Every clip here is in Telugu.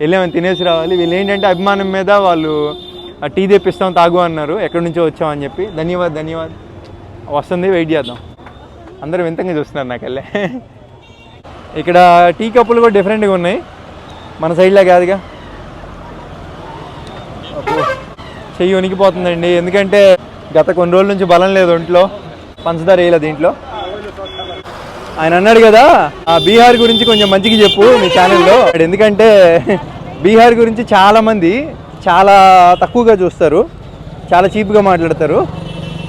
వెళ్ళామని తినేసి రావాలి. వీళ్ళు ఏంటంటే అభిమానం మీద వాళ్ళు ఆ టీ తెప్పిస్తాం తాగు అన్నారు. ఎక్కడి నుంచో వచ్చామని చెప్పి. ధన్యవాద్ ధన్యవాద్. వస్తుంది వెయిట్ చేద్దాం. అందరూ వింతంగా చూస్తున్నారు నాకు వెళ్ళే ఇక్కడ టీ కప్పులు కూడా డిఫరెంట్గా ఉన్నాయి. మన సైడ్లా కాదుగా. చెయ్యి ఉనికిపోతుందండి ఎందుకంటే గత కొన్ని రోజుల నుంచి బలం లేదు ఒంట్లో. పంచదార వేయలేదు దీంట్లో. ఆయన అన్నాడు కదా ఆ బీహార్ గురించి కొంచెం మంచిగా చెప్పు మీ ఛానల్లో ఎందుకంటే బీహార్ గురించి చాలామంది చాలా తక్కువగా చూస్తారు చాలా చీప్గా మాట్లాడతారు.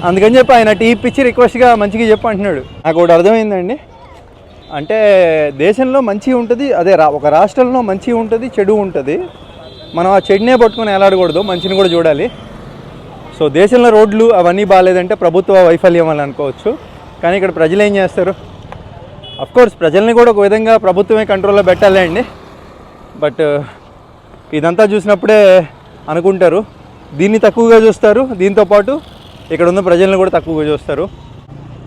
అందుకని చెప్పి ఆయన టీ పిచ్చి రిక్వెస్ట్గా మంచిగా చెప్పు అంటున్నాడు. నాకు ఒకటి అర్థమైందండి. అంటే దేశంలో మంచి ఉంటుంది అదే రా ఒక రాష్ట్రంలో మంచి ఉంటుంది చెడు ఉంటుంది. మనం ఆ చెడునే పట్టుకొని ఎలాడకూడదు మంచిని కూడా చూడాలి. సో దేశంలో రోడ్లు అవన్నీ బాగాలేదంటే ప్రభుత్వ వైఫల్యం అని అనుకోవచ్చు. కానీ ఇక్కడ ప్రజలు ఏం చేస్తారు? కోర్స్ ప్రజల్ని కూడా ఒక విధంగా ప్రభుత్వమే కంట్రోల్లో పెట్టాలి అండి బట్ uh, ఇదంతా చూసినప్పుడే అనుకుంటారు. దీన్ని తక్కువగా చూస్తారు. దీంతో పాటు ఇక్కడ ఉన్న ప్రజల్ని కూడా తక్కువగా చూస్తారు.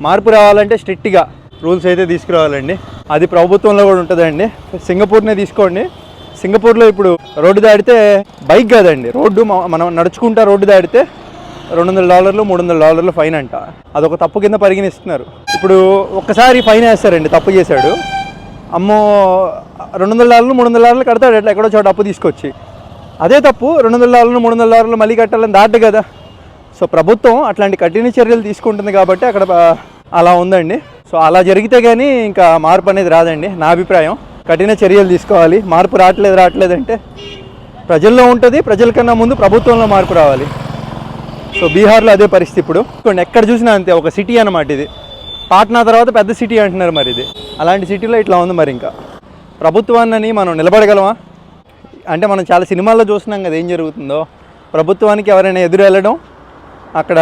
మార్పు రావాలంటే స్ట్రిక్ట్గా రూల్స్ అయితే తీసుకురావాలండి. అది ప్రభుత్వంలో కూడా ఉంటుందండి. సింగపూర్నే తీసుకోండి. సింగపూర్లో ఇప్పుడు రోడ్డు దాటితే బైక్ కాదండి. రోడ్డు మనం నడుచుకుంటా రోడ్డు దాటితే రెండు వందల డాలర్లు మూడు వందల డాలర్లు ఫైన్ అంట. అదొక తప్పు కింద పరిగణిస్తున్నారు. ఇప్పుడు ఒక్కసారి ఫైన్ వేస్తారండి తప్పు చేశాడు. అమ్మో రెండు వందల డాలర్లు మూడు వందల డాలర్లు కడతాడు ఎట్లా ఎక్కడో చోట అప్పు తీసుకొచ్చి. అదే తప్పు రెండు వందల డాలర్లు మూడు వందల డాలర్లు మళ్ళీ కట్టాలని దాటు కదా. సో ప్రభుత్వం అట్లాంటి కఠిన చర్యలు తీసుకుంటుంది కాబట్టి అక్కడ అలా ఉందండి. సో అలా జరిగితే కానీ ఇంకా మార్పు అనేది రాదండి నా అభిప్రాయం. కఠిన చర్యలు తీసుకోవాలి మార్పు రావట్లేదు రావట్లేదు అంటే ప్రజల్లో ఉంటుంది ప్రజల కన్నా ముందు ప్రభుత్వంలో మార్పు రావాలి. సో బీహార్లో అదే పరిస్థితి ఇప్పుడు. ఎక్కడ చూసినా అంతే ఒక సిటీ అన్నమాట ఇది. పాట్నా తర్వాత పెద్ద సిటీ అంటున్నారు మరి ఇది. అలాంటి సిటీలో ఇట్లా ఉంది మరి ఇంకా. ప్రభుత్వాన్ని మనం నిలబడగలమా? అంటే మనం చాలా సినిమాల్లో చూస్తున్నాం కదా ఏం జరుగుతుందో. ప్రభుత్వానికి ఎవరైనా ఎదురు వెళ్ళడం అక్కడ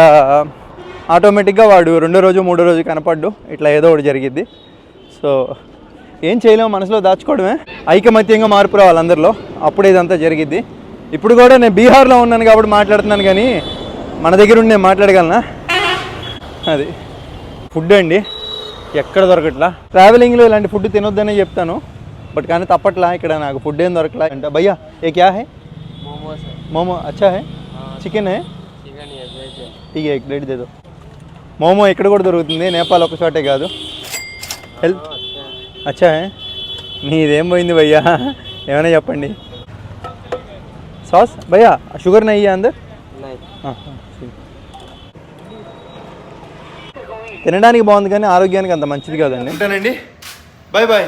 ఆటోమేటిక్గా వాడు రెండో రోజు మూడో రోజు కనపడ్డు. ఇట్లా ఏదో ఒకటి జరిగిద్ది. సో ఏం చేయలేము మనసులో దాచుకోవడమే. ఐకమత్యంగా మార్పు రావాలి అందరిలో. అప్పుడు ఇదంతా జరిగిద్ది. ఇప్పుడు కూడా నేను బీహార్లో ఉన్నాను కాబట్టి మాట్లాడుతున్నాను కానీ మన దగ్గర ఉండి నేను మాట్లాడగలనా? అది. ఫుడ్ అండి. ఎక్కడ దొరకట్లా? ట్రావెలింగ్లో ఇలాంటి ఫుడ్ తినొద్దనే చెప్తాను. బట్ కానీ తప్పట్లా ఇక్కడ నాకు ఫుడ్ ఏం దొరకట్లా అంటే. భయ్యా ఏ క్యా హే? మోమో అచ్చా హే? చికెన్ హే? ఇక ఎగ్ ప్లేట్ మోమో ఇక్కడ కూడా దొరుకుతుంది. నేపాల్ ఒక చోటే కాదు. హెల్ప్ అచ్చా. హే? నీదేం పోయింది భయ్యా? ఏమైనా చెప్పండి. సాస్ భయ్యా షుగర్ నెయ్యి అందరు? తినడానికి బాగుంది కానీ ఆరోగ్యానికి అంత మంచిది కాదండి. ఉంటానండి. Bye bye